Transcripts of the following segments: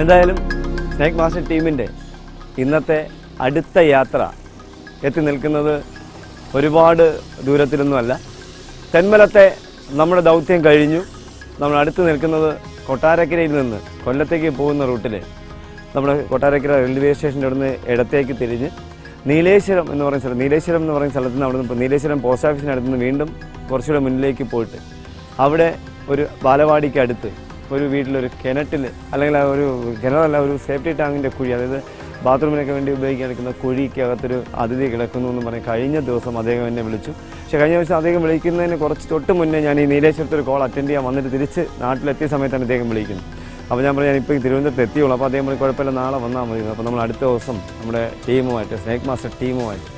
എന്തായാലും snake master ടീമിന്റെ ഇന്നത്തെ അടുത്ത യാത്ര എത്തി നിൽക്കുന്നത് ഒരുപാട് ദൂരത്തിലൊന്നുമല്ല. തെന്മലത്തെ നമ്മുടെ ദൗത്യം കഴിഞ്ഞു. നമ്മൾ അടുത്ത് നിൽക്കുന്നത് കൊട്ടാരക്കരയിൽ നിന്ന് കൊല്ലത്തേക്ക് പോകുന്ന റൂട്ടിൽ നമ്മുടെ കൊട്ടാരക്കര റെയിൽവേ സ്റ്റേഷന്റെ അവിടുന്ന് ഇടത്തേക്ക് തിരിഞ്ഞ് നീലേശ്വരം എന്ന് പറയുന്ന സ്ഥലം നീലേശ്വരം എന്ന് പറയുന്ന സ്ഥലത്ത് നിന്ന് അവിടെ നിന്ന് നീലേശ്വരം പോസ്റ്റ് ഓഫീസിനടുത്ത് നിന്ന് വീണ്ടും കുറച്ചുകൂടെ മുന്നിലേക്ക് പോയിട്ട് അവിടെ ഒരു ബാലവാടിക്ക് അടുത്ത് ഒരു വീട്ടിലൊരു കിണറ്റിൽ അല്ലെങ്കിൽ ഒരു കിണറല്ല ഒരു സേഫ്റ്റി ടാങ്കിന്റെ കുഴി അതായത് ബാത്റൂമിനൊക്കെ വേണ്ടി ഉപയോഗിക്കാൻ എടുക്കുന്ന കുഴിക്കകത്തൊരു അതിഥി കിടക്കുന്നു എന്ന് പറഞ്ഞ് കഴിഞ്ഞ ദിവസം അദ്ദേഹം എന്നെ വിളിച്ചു. പക്ഷേ കഴിഞ്ഞ ദിവസം അദ്ദേഹം വിളിക്കുന്നതിന് കുറച്ച് തൊട്ട് മുന്നേ ഞാൻ ഈ നീലേശ്വരത്ത് ഒരു കോൾ അറ്റൻഡ് ചെയ്യാൻ വന്നിട്ട് തിരിച്ച് നാട്ടിലെത്തിയ സമയത്താണ് അദ്ദേഹം വിളിക്കുന്നത് അപ്പോൾ ഞാൻ പറഞ്ഞു ഞാനിപ്പോൾ തിരുവനന്തപുരത്ത് എത്തിയുള്ളൂ അപ്പോൾ അദ്ദേഹം പറഞ്ഞു കുഴപ്പമില്ല നാളെ വന്നാൽ മതി അപ്പോൾ നമ്മൾ അടുത്ത ദിവസം നമ്മുടെ ടീമുമായിട്ട് സ്നേക് മാസ്റ്റർ ടീമുമായിട്ട്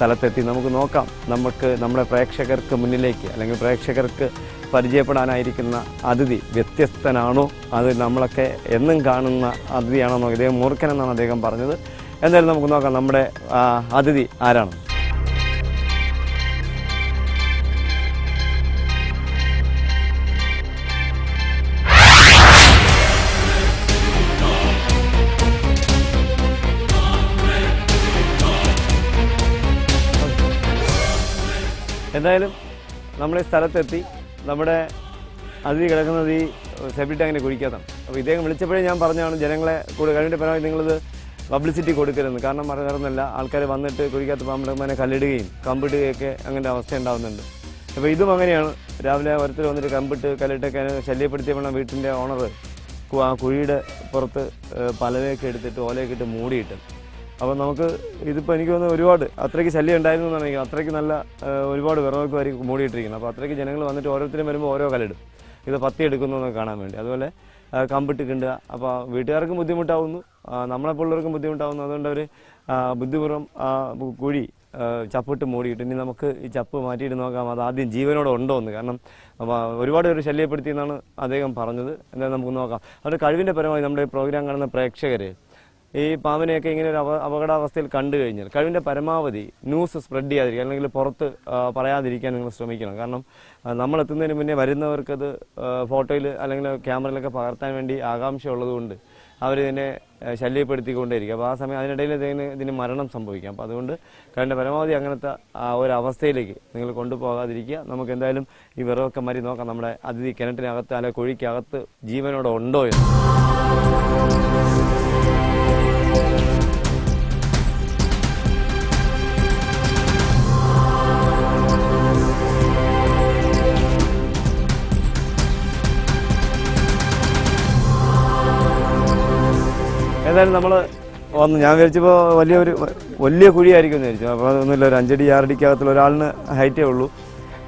സ്ഥലത്തെത്തി നമുക്ക് നോക്കാം. നമുക്ക് നമ്മുടെ പ്രേക്ഷകർക്ക് മുന്നിലേക്ക് അല്ലെങ്കിൽ പ്രേക്ഷകർക്ക് പരിചയപ്പെടാനായിരിക്കുന്ന അതിഥി വ്യത്യസ്തനാണോ? അത് നമ്മളൊക്കെ എന്നും കാണുന്ന അതിഥിയാണോ? നോക്കി ഇദ്ദേഹം മൂർഖനെന്നാണ് അദ്ദേഹം പറഞ്ഞത്. എന്തായാലും നമുക്ക് നോക്കാം നമ്മുടെ അതിഥി ആരാണ്? എന്തായാലും നമ്മൾ ഈ സ്ഥലത്തെത്തി നമ്മുടെ അതിഥി കിടക്കുന്നത് ഈ സെബി ടാങ്കിന്റെ കുഴിക്കകത്താണ് അപ്പോൾ ഇദ്ദേഹം വിളിച്ചപ്പോഴേ ഞാൻ പറഞ്ഞാണ് ജനങ്ങളെ കൂടെ കഴിഞ്ഞിട്ട് പരമാവധി നിങ്ങളിത് പബ്ലിസിറ്റി കൊടുക്കരുതെന്ന് കാരണം പറയുന്നല്ല ആൾക്കാർ വന്നിട്ട് കുഴിക്കകത്ത് പോകുമ്പോഴേ കല്ലിടുകയും കമ്പിടുകയൊക്കെ അങ്ങനെ അവസ്ഥ ഉണ്ടാകുന്നുണ്ട് അപ്പോൾ ഇതും അങ്ങനെയാണ്. രാവിലെ ഓരോരുത്തർ വന്നിട്ട് കമ്പിട്ട് കല്ലിട്ടൊക്കെ ശല്യപ്പെടുത്തിയപ്പോഴാണ് വീട്ടിന്റെ ഓണർ ആ കുഴിയുടെ പുറത്ത് പലവയൊക്കെ എടുത്തിട്ട് ഓലയൊക്കെ ഇട്ട് മൂടിയിട്ട് അപ്പോൾ നമുക്ക് ഇതിപ്പോൾ എനിക്ക് തോന്നുന്നു ഒരുപാട് അത്രയ്ക്ക് ശല്യം ഉണ്ടായിരുന്നു എന്നാണ് എനിക്ക് അത്രയ്ക്ക് നല്ല ഒരുപാട് വിറവൊക്കെ വരി മൂടിയിട്ടിരിക്കുന്നത് അപ്പോൾ അത്രയ്ക്ക് ജനങ്ങൾ വന്നിട്ട് ഓരോരുത്തരും വരുമ്പോൾ ഓരോ കലയിടും ഇത് പത്തി എടുക്കുന്നു എന്നൊക്കെ കാണാൻ വേണ്ടി. അതുപോലെ കമ്പിട്ട് കിണ്ടുക അപ്പോൾ വീട്ടുകാർക്കും ബുദ്ധിമുട്ടാവുന്നു. നമ്മളെ നമ്മളെപ്പോലുള്ളവർക്കും ബുദ്ധിമുട്ടാവുന്നു. അതുകൊണ്ട് അവർ ബുദ്ധിപൂർവം കുഴി ചപ്പിട്ട് മൂടിയിട്ട് ഇനി നമുക്ക് ഈ ചപ്പ് മാറ്റിയിട്ട് നോക്കാം. അത് ആദ്യം ജീവനോടെ ഉണ്ടോ എന്ന്. കാരണം ഒരുപാട് പേര് ശല്യപ്പെടുത്തി എന്നാണ് അദ്ദേഹം പറഞ്ഞത്. എന്തായാലും നമുക്ക് നോക്കാം. അവരുടെ കഴിവിന്റെ പരമായി നമ്മുടെ പ്രോഗ്രാം കാണുന്ന പ്രേക്ഷകർ ഈ പാമ്പിനെയൊക്കെ ഇങ്ങനെ ഒരു അപ അപകടാവസ്ഥയിൽ കണ്ടു കഴിഞ്ഞാൽ കഴിവിന്റെ പരമാവധി ന്യൂസ് സ്പ്രെഡ് ചെയ്യാതിരിക്കുക അല്ലെങ്കിൽ പുറത്ത് പറയാതിരിക്കാൻ നിങ്ങൾ ശ്രമിക്കണം. കാരണം നമ്മൾ എത്തുന്നതിന് മുന്നേ വരുന്നവർക്കത് ഫോട്ടോയിൽ അല്ലെങ്കിൽ ക്യാമറയിലൊക്കെ പകർത്താൻ വേണ്ടി ആകാംക്ഷ ഉള്ളതുകൊണ്ട് അവരിതിനെ ശല്യപ്പെടുത്തിക്കൊണ്ടേയിരിക്കും. അപ്പോൾ ആ സമയം അതിനിടയിൽ ഇതിന് ഇതിന് മരണം സംഭവിക്കാം. അപ്പോൾ അതുകൊണ്ട് കഴിഞ്ഞ പരമാവധി അങ്ങനത്തെ ആ ഒരു അവസ്ഥയിലേക്ക് നിങ്ങൾ കൊണ്ടുപോകാതിരിക്കുക. നമുക്ക് എന്തായാലും ഈ വിറവൊക്കെ മരി നോക്കാം. നമ്മുടെ അതിഥി കിണറ്റിനകത്ത് അല്ലെ കുഴിക്കകത്ത് ജീവനോടെ ഉണ്ടോ എന്ന്. ഏതായാലും നമ്മൾ വന്നു ഞാൻ വിചാരിച്ചപ്പോൾ വലിയൊരു വലിയ കുഴിയായിരിക്കും എന്ന് വിചാരിച്ചു. അപ്പോൾ അതൊന്നുമില്ല ഒരു അഞ്ചടി ആറടിക്കകത്തുള്ള ഒരാളിന് ഹൈറ്റേ ഉള്ളൂ.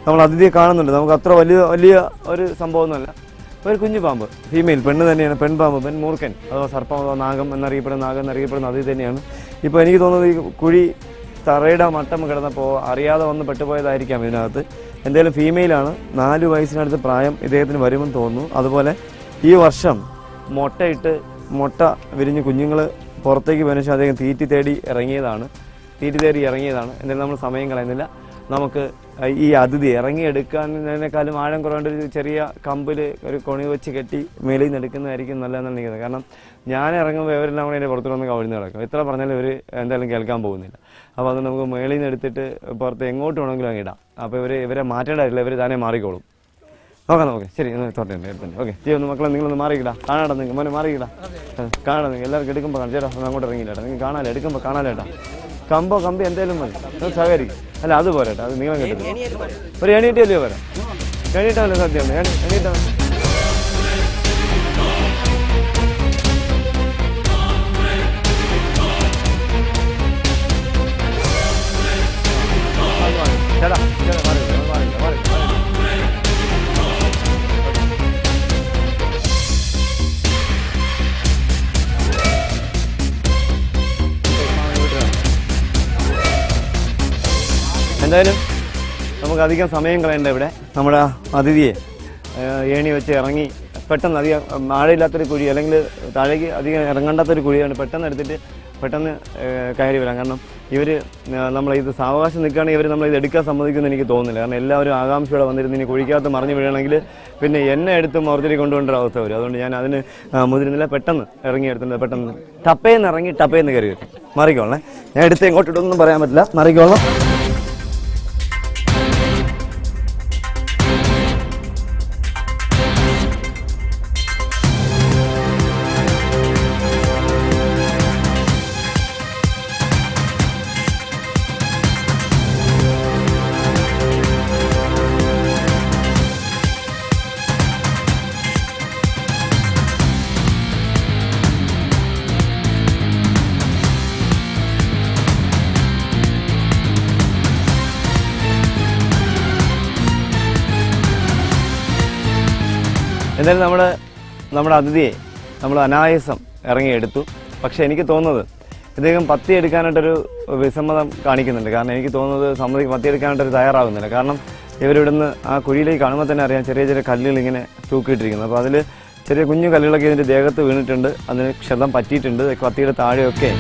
നമ്മൾ അതിഥിയെ കാണുന്നുണ്ട്. നമുക്ക് അത്ര വലിയ വലിയ ഒരു സംഭവമൊന്നുമല്ല. ഒരു കുഞ്ഞു പാമ്പ് ഫീമെയിൽ പെണ്ണ് തന്നെയാണ്. പെൺപാമ്പ് പെൺ മൂർക്കൻ അതോ സർപ്പം അതോ നാഗം എന്നറിയപ്പെടുന്ന നാഗം എന്നറിയപ്പെടുന്ന അതിഥി തന്നെയാണ്. ഇപ്പോൾ എനിക്ക് തോന്നുന്നത് ഈ കുഴി തറയുടെ മട്ടം കിടന്നപ്പോൾ അറിയാതെ വന്ന് പെട്ടുപോയതായിരിക്കാം ഇതിനകത്ത്. എന്തായാലും ഫീമെയിലാണ് നാല് വയസ്സിനടുത്ത് പ്രായം ഇദ്ദേഹത്തിന് വരുമെന്ന് തോന്നുന്നു. അതുപോലെ ഈ വർഷം മുട്ടയിട്ട് മുട്ട വിരിഞ്ഞ് കുഞ്ഞുങ്ങൾ പുറത്തേക്ക് പോയതിനു ശേഷം അദ്ദേഹം തീറ്റി തേടി ഇറങ്ങിയതാണ്. തീറ്റി തേടി ഇറങ്ങിയതാണ്. എന്തായാലും നമ്മൾ സമയം കളയുന്നില്ല. നമുക്ക് ഈ അതിഥി ഇറങ്ങിയെടുക്കുന്നതിനേക്കാളും ആഴം കുറവേണ്ട ഒരു ചെറിയ കമ്പിൽ ഒരു കൊണി വെച്ച് കെട്ടി മേലിൽ നിന്ന് എടുക്കുന്നതായിരിക്കും നല്ലതെന്നാണ് എനിക്കുന്നത് കാരണം ഞാൻ ഇറങ്ങുമ്പോൾ ഇവരെല്ലാം കൂടെ എന്റെ പുറത്തു വന്ന് കവിഴ്ന്ന് കിടക്കും. എത്ര പറഞ്ഞാലും ഇവർ എന്തായാലും കേൾക്കാൻ പോകുന്നില്ല. അപ്പോൾ അത് നമുക്ക് മേളിൽ നിന്ന് എടുത്തിട്ട് പുറത്ത് എങ്ങോട്ട് വേണമെങ്കിലും അങ്ങ് ഇടാം. അപ്പോൾ ഇവർ ഇവരെ മാറ്റേണ്ടതില്ല ഇവർ താനേ മാറിക്കോളും. നോക്കാം ഓക്കെ. ശരി തൊട്ടേ എടുത്തുണ്ട് ഓക്കെ. ചെയ്യ മക്കളെ നിങ്ങളൊന്ന് മാറിയിടാ. കാണാടാ നിങ്ങൾ മോനെ മാറിയിടാ. കാണാം നിങ്ങൾ എല്ലാവർക്കും എടുക്കുമ്പോൾ കാണാം. ചേട്ടാ ഒന്ന് അങ്ങോട്ട് ഇറങ്ങിയില്ല നിങ്ങൾ കാണാലോ എടുക്കുമ്പോൾ കാണാലേട്ടാ കമ്പോ കമ്പി എന്തേലും മതി. നിങ്ങൾ സഹകരിക്കും. അല്ല അത് പോരാട്ടാ അത് നീളം കിട്ടും ഒരു എണീറ്റല്ലേ പോരാ? എണീറ്റാണല്ലോ സത്യം എണീ- എന്തായാലും നമുക്ക് അധികം സമയം കളയണ്ട ഇവിടെ. നമ്മുടെ അതിഥിയെ ഏണി വെച്ച് ഇറങ്ങി പെട്ടെന്ന് അധികം മഴയില്ലാത്തൊരു കുഴി അല്ലെങ്കിൽ താഴേക്ക് അധികം ഇറങ്ങണ്ടാത്തൊരു കുഴിയാണ് പെട്ടെന്ന് എടുത്തിട്ട് പെട്ടെന്ന് കയറി വരാം. കാരണം ഇവർ നമ്മൾ ഇത് സാവകാശം നിൽക്കുകയാണെങ്കിൽ ഇവർ നമ്മളിത് എടുക്കാൻ സമ്മതിക്കുമെന്ന് എനിക്ക് തോന്നുന്നില്ല. കാരണം എല്ലാവരും ആകാംക്ഷയോടെ വന്നിരുന്ന് ഇനി കുഴിക്കകത്ത് മറിഞ്ഞു വീഴണമെങ്കിൽ പിന്നെ എന്നെ എടുത്ത് മോർച്ചറി കൊണ്ടുപോകേണ്ട അവസ്ഥ വരും. അതുകൊണ്ട് ഞാൻ അതിന് മുതിരുന്നില്ല. പെട്ടെന്ന് ഇറങ്ങി എടുത്തിട്ടുണ്ട്. പെട്ടെന്ന് ടപ്പേന്ന് ഇറങ്ങി ടപ്പേന്ന് കയറി മറിക്കോളേ ഞാൻ എടുത്ത് എങ്ങോട്ടിട്ടൊന്നും പറയാൻ പറ്റില്ല. മറിക്കോളാം എന്തായാലും നമ്മൾ നമ്മുടെ അതിഥിയെ നമ്മൾ അനായാസം ഇറങ്ങിയെടുത്തു. പക്ഷേ എനിക്ക് തോന്നുന്നത് ഇദ്ദേഹം പത്തി എടുക്കാനായിട്ടൊരു വിസമ്മതം കാണിക്കുന്നുണ്ട്. കാരണം എനിക്ക് തോന്നുന്നത് സമ്മതി പത്തി എടുക്കാനായിട്ടൊരു തയ്യാറാകുന്നില്ല കാരണം ഇവരിവിടുന്ന് ആ കുഴിയിലേക്ക് കാണുമ്പോൾ തന്നെ അറിയാം ചെറിയ ചെറിയ കല്ലുകൾ ഇങ്ങനെ തൂക്കിയിട്ടിരിക്കുന്നത് അപ്പോൾ അതിൽ ചെറിയ കുഞ്ഞു കല്ലുകളൊക്കെ ഇതിന്റെ ദേഹത്ത് വീണിട്ടുണ്ട്. അതിന് ക്ഷതം പറ്റിയിട്ടുണ്ട്. പത്തിയുടെ താഴെയൊക്കെ.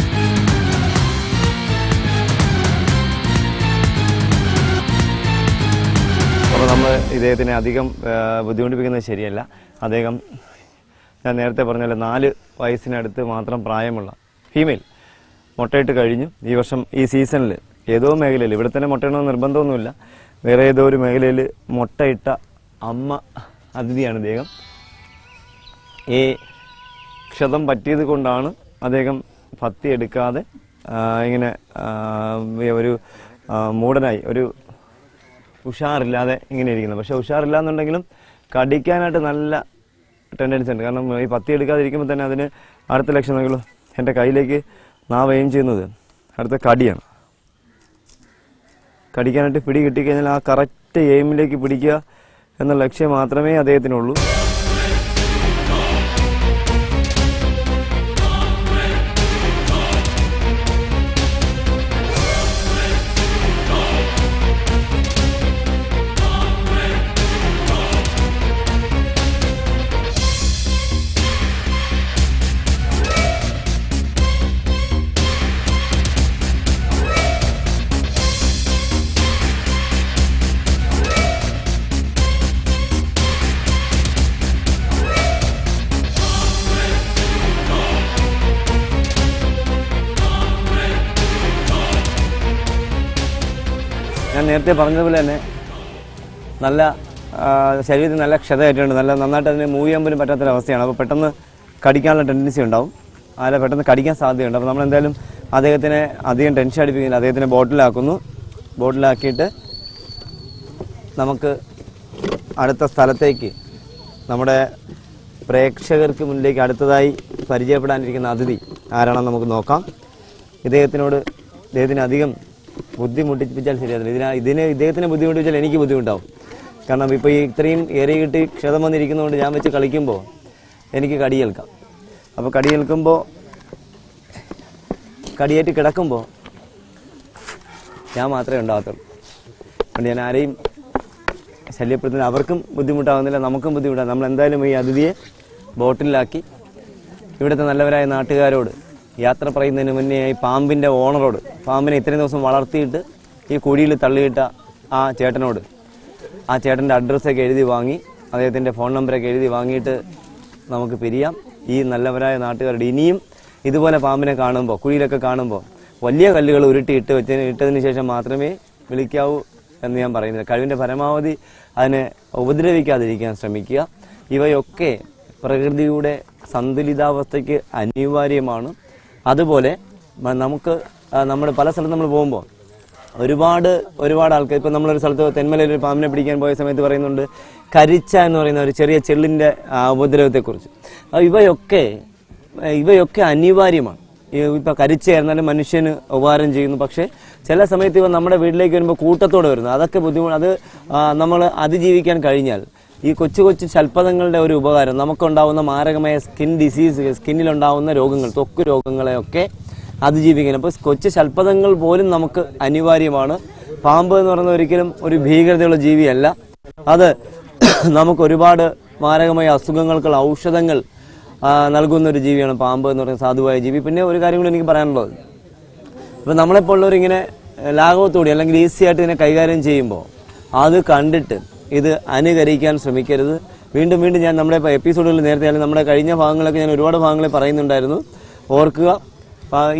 അപ്പോൾ നമ്മൾ ഇദ്ദേഹത്തിനെ അധികം ബുദ്ധിമുട്ടിപ്പിക്കുന്നത് ശരിയല്ല. അദ്ദേഹം ഞാൻ നേരത്തെ പറഞ്ഞാൽ നാല് വയസ്സിനടുത്ത് മാത്രം പ്രായമുള്ള ഫീമെയിൽ മുട്ടയിട്ട് കഴിഞ്ഞു. ഈ വർഷം ഈ സീസണിൽ ഏതോ മേഖലയിൽ ഇവിടെ തന്നെ മുട്ടയിടണമെന്ന് നിർബന്ധമൊന്നുമില്ല. വേറെ ഏതോ ഒരു മേഖലയിൽ മുട്ടയിട്ട അമ്മ അതിഥിയാണ് അദ്ദേഹം ഈ ക്ഷതം പറ്റിയത് കൊണ്ടാണ് അദ്ദേഹം പത്തി എടുക്കാതെ ഇങ്ങനെ ഒരു മൂടനായി ഒരു ഉഷാറില്ലാതെ ഇങ്ങനെ ഇരിക്കുന്നത്. പക്ഷെ ഉഷാറില്ലാന്നുണ്ടെങ്കിലും കടിക്കാനായിട്ട് നല്ല ടെൻഡൻസി ഉണ്ട്. കാരണം ഈ പത്തി എടുക്കാതിരിക്കുമ്പോൾ തന്നെ അതിന് അടുത്ത ലക്ഷം നിങ്ങൾ എന്റെ കയ്യിലേക്ക് നാവ് എയിം ചെയ്യുന്നത് അടുത്ത കടിയാണ്. കടിക്കാനായിട്ട് പിടി കിട്ടിക്കഴിഞ്ഞാൽ ആ കറക്റ്റ് എയിമിലേക്ക് പിടിക്കുക എന്ന ലക്ഷ്യം മാത്രമേ അദ്ദേഹത്തിനുള്ളൂ. ഞാൻ നേരത്തെ പറഞ്ഞതുപോലെ തന്നെ നല്ല ശരീരത്തിന് നല്ല ക്ഷതമായിട്ടുണ്ട്. നല്ല നന്നായിട്ട് അതിനെ മൂവ് ചെയ്യാൻ പോലും പറ്റാത്തൊരവസ്ഥയാണ്. അപ്പോൾ പെട്ടെന്ന് കടിക്കാനുള്ള ടെൻഡൻസി ഉണ്ടാവും. അതിൽ പെട്ടെന്ന് കടിക്കാൻ സാധ്യതയുണ്ട്. അപ്പോൾ നമ്മൾ എന്തായാലും അദ്ദേഹത്തിനെ അധികം ടെൻഷൻ അടിപ്പിക്കുന്നില്ല. അദ്ദേഹത്തിനെ ബോട്ടിലാക്കുന്നു ബോട്ടിലാക്കിയിട്ട് നമുക്ക് അടുത്ത സ്ഥലത്തേക്ക് നമ്മുടെ പ്രേക്ഷകർക്ക് മുന്നിലേക്ക് അടുത്തതായി പരിചയപ്പെടാനിരിക്കുന്ന അതിഥി ആരാണെന്ന് നമുക്ക് നോക്കാം. ഇദ്ദേഹത്തിനോട് ഇദ്ദേഹത്തിന് അധികം ബുദ്ധിമുട്ടിപ്പിച്ചാൽ ശരിയാവില്ല. ഇതിനാ ഇതിന് ഇദ്ദേഹത്തിനെ ബുദ്ധിമുട്ടിപ്പിച്ചാൽ എനിക്ക് ബുദ്ധിമുട്ടാവും. കാരണം ഇപ്പോൾ ഈ ഇത്രയും ഏറെ കിട്ടി ക്ഷതം വന്നിരിക്കുന്നതുകൊണ്ട് ഞാൻ വെച്ച് കളിക്കുമ്പോൾ എനിക്ക് കടിയേൽക്കാം. അപ്പോൾ കടിയേൽക്കുമ്പോൾ കടിയേറ്റ് കിടക്കുമ്പോൾ ഞാൻ മാത്രമേ ഉണ്ടാകത്തുള്ളൂ. അതുകൊണ്ട് ഞാൻ ആരെയും ശല്യപ്പെടുത്തുന്ന അവർക്കും ബുദ്ധിമുട്ടാകുന്നില്ല നമുക്കും ബുദ്ധിമുട്ടാണ്. നമ്മൾ എന്തായാലും ഈ അതിഥിയെ ബോട്ടിലാക്കി ഇവിടുത്തെ നല്ലവരായ നാട്ടുകാരോട് യാത്ര പറയുന്നതിന് മുന്നേ ഈ പാമ്പിന്റെ ഓണറോട് പാമ്പിനെ ഇത്രയും ദിവസം വളർത്തിയിട്ട് ഈ കുഴിയിൽ തള്ളിയിട്ട ആ ചേട്ടനോട് ആ ചേട്ടന്റെ അഡ്രസ്സൊക്കെ എഴുതി വാങ്ങി അദ്ദേഹത്തിന്റെ ഫോൺ നമ്പറൊക്കെ എഴുതി വാങ്ങിയിട്ട് നമുക്ക് പിരിയാം. ഈ നല്ലവരായ നാട്ടുകാരുടെ ഇനിയും ഇതുപോലെ പാമ്പിനെ കാണുമ്പോൾ കുഴിയിലൊക്കെ കാണുമ്പോൾ വലിയ കല്ലുകൾ ഉരുട്ടി ഇട്ട് വെച്ചതിന് ഇട്ടതിന് ശേഷം മാത്രമേ വിളിക്കാവൂ എന്ന് ഞാൻ പറയുന്നത് കഴിവിന്റെ പരമാവധി അതിനെ ഉപദ്രവിക്കാതിരിക്കാൻ ശ്രമിക്കുക. ഇവയൊക്കെ പ്രകൃതിയുടെ സന്തുലിതാവസ്ഥയ്ക്ക് അനിവാര്യമാണ്. അതുപോലെ നമുക്ക് നമ്മൾ പല സ്ഥലത്ത് നമ്മൾ പോകുമ്പോൾ ഒരുപാട് ഒരുപാട് ആൾക്കാർ ഇപ്പം നമ്മളൊരു സ്ഥലത്ത് തെന്മലയിൽ ഒരു പാമ്പിനെ പിടിക്കാൻ പോയ സമയത്ത് പറയുന്നുണ്ട് കരിച്ച എന്ന് പറയുന്ന ഒരു ചെറിയ ചെള്ളിന്റെ ഉപദ്രവത്തെക്കുറിച്ച്. ഇവയൊക്കെ ഇവയൊക്കെ അനിവാര്യമാണ്. ഇപ്പോൾ കരിച്ചായിരുന്നാലും മനുഷ്യന് ഉപകാരം ചെയ്യുന്നു. പക്ഷേ ചില സമയത്ത് ഇവ നമ്മുടെ വീട്ടിലേക്ക് വരുമ്പോൾ കൂട്ടത്തോടെ വരുന്നു. അതൊക്കെ ബുദ്ധിമുട്ട് അത് നമ്മൾ അതിജീവിക്കാൻ കഴിഞ്ഞാൽ ഈ കൊച്ചു കൊച്ചു ശൽപ്പതങ്ങളുടെ ഒരു ഉപകാരം നമുക്കുണ്ടാവുന്ന മാരകമായ സ്കിൻ ഡിസീസ് സ്കിന്നിലുണ്ടാവുന്ന രോഗങ്ങൾ ത്വക്ക് രോഗങ്ങളെയൊക്കെ അതിജീവിക്കാൻ. അപ്പോൾ കൊച്ചു ശൽപ്പതങ്ങൾ പോലും നമുക്ക് അനിവാര്യമാണ്. പാമ്പ് എന്ന് പറയുന്നത് ഒരിക്കലും ഒരു ഭീകരതയുള്ള ജീവിയല്ല. അത് നമുക്ക് ഒരുപാട് മാരകമായ അസുഖങ്ങൾക്കുള്ള ഔഷധങ്ങൾ നൽകുന്ന ഒരു ജീവിയാണ് പാമ്പ് എന്ന് പറയുന്ന സാധുവായ ജീവി. പിന്നെ ഒരു കാര്യം കൂടി എനിക്ക് പറയാനുള്ളത്. ഇപ്പം നമ്മളെപ്പോലുള്ളവരിങ്ങനെ ലാഘവത്തോടി അല്ലെങ്കിൽ ഈസി ആയിട്ട് ഇതിനെ കൈകാര്യം ചെയ്യുമ്പോൾ അത് കണ്ടിട്ട് ഇത് അനുകരിക്കാൻ ശ്രമിക്കരുത്. വീണ്ടും വീണ്ടും ഞാൻ നമ്മുടെ എപ്പിസോഡുകളിൽ നേരത്തെ അല്ലെങ്കിൽ നമ്മുടെ കഴിഞ്ഞ ഭാഗങ്ങളൊക്കെ ഞാൻ ഒരുപാട് ഭാഗങ്ങളെ പറയുന്നുണ്ടായിരുന്നു. ഓർക്കുക.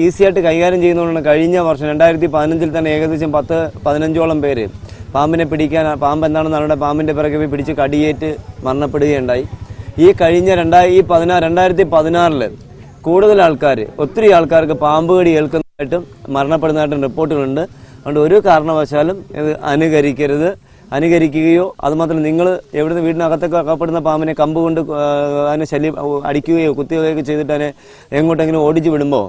ഈസി ആയിട്ട് കൈകാര്യം ചെയ്യുന്നതുകൊണ്ടാണ് കഴിഞ്ഞ വർഷം രണ്ടായിരത്തി പതിനഞ്ചിൽ തന്നെ ഏകദേശം പത്ത് പതിനഞ്ചോളം പേര് പാമ്പിനെ പിടിക്കാൻ പാമ്പ് എന്താണെന്ന് അവരുടെ പാമ്പിന്റെ പിറകെ പോയി പിടിച്ച് കടിയേറ്റ് മരണപ്പെടുകയുണ്ടായി. ഈ കഴിഞ്ഞ രണ്ടായി ഈ പതിനാ രണ്ടായിരത്തി പതിനാറിൽ കൂടുതൽ ആൾക്കാർ ഒത്തിരി ആൾക്കാർക്ക് പാമ്പ് കടി ഏൽക്കുന്നതായിട്ടും മരണപ്പെടുന്നതായിട്ടും റിപ്പോർട്ടുകളുണ്ട്. അതുകൊണ്ട് ഒരു കാരണവശാലും ഇത് അനുകരിക്കരുത്. അനുകരിക്കുകയോ അതുമാത്രമല്ല നിങ്ങൾ എവിടുന്ന് വീടിനകത്തൊക്കെ അകപ്പെടുന്ന പാമ്പിനെ കമ്പ് കൊണ്ട് അതിനെ ശല്യം അടിക്കുകയോ കുത്തുകയോ ചെയ്തിട്ട് അതിനെ എങ്ങോട്ടെങ്കിലും ഓടിച്ചു വിടുമ്പോൾ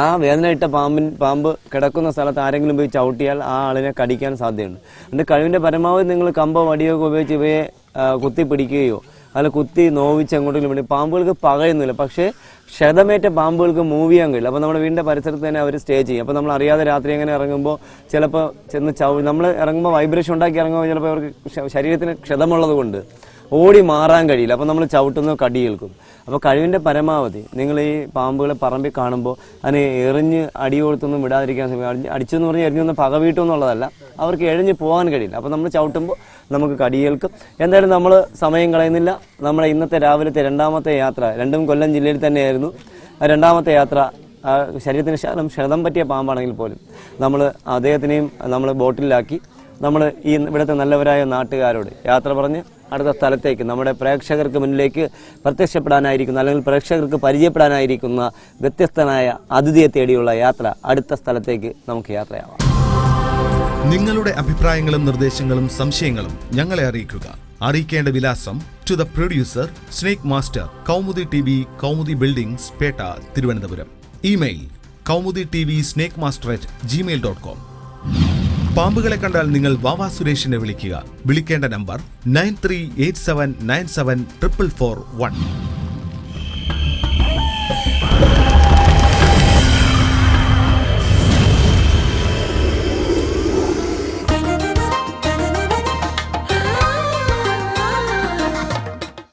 ആ വേദനയിട്ട പാമ്പിൻ പാമ്പ് കിടക്കുന്ന സ്ഥലത്ത് ആരെങ്കിലും പോയി ചവിട്ടിയാൽ ആ ആളിനെ കടിക്കാൻ സാധ്യതയുണ്ട്. എന്റെ കഴിവിന്റെ പരമാവധി നിങ്ങൾ കമ്പോ വടിയോ ഉപയോഗിച്ച് ഇവയെ കുത്തിപ്പിടിക്കുകയോ കുത്തി പിടിക്കുകയോ അല്ല കുത്തി നോവിച്ച് എങ്ങോട്ടെങ്കിലും വേണ്ടി പാമ്പുകൾക്ക് പകയൊന്നുമില്ല. പക്ഷേ ക്ഷതമേറ്റ പാമ്പുകൾക്ക് മൂവ് ചെയ്യാൻ കഴിയില്ല. അപ്പോൾ നമ്മുടെ വീടിന്റെ പരിസരത്ത് തന്നെ അവർ സ്റ്റേ ചെയ്യും. അപ്പോൾ നമ്മൾ അറിയാതെ രാത്രി എങ്ങനെ ഇറങ്ങുമ്പോൾ ചിലപ്പോൾ ചെന്ന് ചൗ നമ്മൾ ഇറങ്ങുമ്പോൾ വൈബ്രേഷൻ ഉണ്ടാക്കി ഇറങ്ങുമ്പോൾ ചിലപ്പോൾ അവർക്ക് ശരീരത്തിന് ക്ഷതമുള്ളത് കൊണ്ട് ഓടി മാറാൻ കഴിയില്ല. അപ്പോൾ നമ്മൾ ചവിട്ടുന്ന കടി കേൾക്കും അപ്പോൾ കഴിവിന്റെ പരമാവധി നിങ്ങൾ ഈ പാമ്പുകളെ പറമ്പിൽ കാണുമ്പോൾ അതിനെ എറിഞ്ഞ് അടി കൊടുത്തൊന്നും വിടാതിരിക്കാൻ ശ്രമിക്കുക. അടി- അടിച്ചെന്ന് പറഞ്ഞ് എറിഞ്ഞൊന്നും പക വീട്ടും എന്നുള്ളതല്ല. അവർക്ക് എഴിഞ്ഞ് പോകാൻ കഴിയില്ല. അപ്പോൾ നമ്മൾ ചവിട്ടുമ്പോൾ നമുക്ക് കടി കടിയേൽക്കും എന്തായാലും നമ്മൾ സമയം കളയുന്നില്ല. നമ്മുടെ ഇന്നത്തെ രാവിലത്തെ രണ്ടാമത്തെ യാത്ര രണ്ടും കൊല്ലം ജില്ലയിൽ തന്നെയായിരുന്നു. രണ്ടാമത്തെ യാത്ര ശരീരത്തിന് ശകലം ക്ഷതം പറ്റിയ പാമ്പാണെങ്കിൽ പോലും നമ്മൾ അദ്ദേഹത്തിനെയും നമ്മൾ ബോട്ടിലാക്കി. നമ്മൾ ഈ ഇവിടുത്തെ നല്ലവരായ നാട്ടുകാരോട് യാത്ര പറഞ്ഞ് അടുത്ത സ്ഥലത്തേക്ക് നമ്മുടെ പ്രേക്ഷകർക്ക് മുന്നിലേക്ക് പ്രത്യക്ഷപ്പെടാനായിരിക്കുന്ന അല്ലെങ്കിൽ പ്രേക്ഷകർക്ക് പരിചയപ്പെടാനായിരിക്കുന്ന വ്യത്യസ്തനായ അതിഥിയെ തേടിയുള്ള യാത്ര അടുത്ത സ്ഥലത്തേക്ക് നമുക്ക് യാത്രയാവാം. നിങ്ങളുടെ അഭിപ്രായങ്ങളും നിർദ്ദേശങ്ങളും സംശയങ്ങളും ഞങ്ങളെ അറിയിക്കുക. അറിയിക്കേണ്ട വിലാസം to the producer snake master Kaumudi T V Kaumudi buildings Pettah Thiruvananthapuram. Email Kaumudi T V snake master at Gmail dot com പാമ്പുകളെ കണ്ടാൽ നിങ്ങൾ വാവാ സുരേഷിനെ വിളിക്കുക. വിളിക്കേണ്ട number nine three eight seven nine seven triple four one.